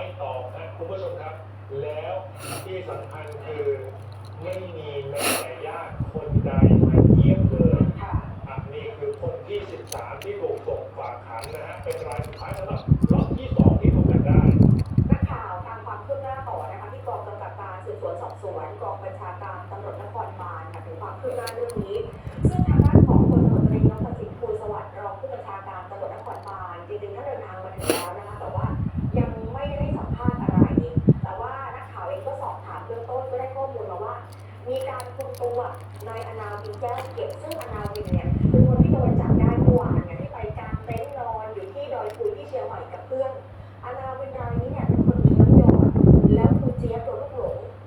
ไม่ตอบนะคุณผู้ชมครับ แล้วที่สำคัญคือไม่มีแม้แต่ญาติคนใดมาเยี่ยมเลยค่ะอะนี่คือคนที่ 13 ที่ถูกส่งฝากขังนะฮะเป็นรายสุดท้ายสำหรับล็อตที่ 2 ที่พบกันได้นักข่าวตามความคืบหน้าต่อนะคะที่กองกำกับการสืบสวนสอบสวนกองบัญชาการตำรวจนครบาลค่ะถึงความคืบหน้าเรื่องนี้ ซึ่งทางด้านของพลตำรวจตรีนพสิทธิ์ภูลสวัสดิ์รองผู้บัญชาการตำรวจนครบาลจริงๆท่านเดินทางมาถึงแล้วนะคะแต่ว่า อบถามเบื้องต้นก็ได้ข้อมูลมาว่า มีการคุมตัวนายอนาวินแก้วเก็บซึ่งอนาวินเนี่ยเป็นคนที่โดนจับได้เมื่อวานเนี่ยที่ไปกางเต็นท์นอนอยู่ที่ดอยปุยที่เชียงใหม่กับเพื่อนอนา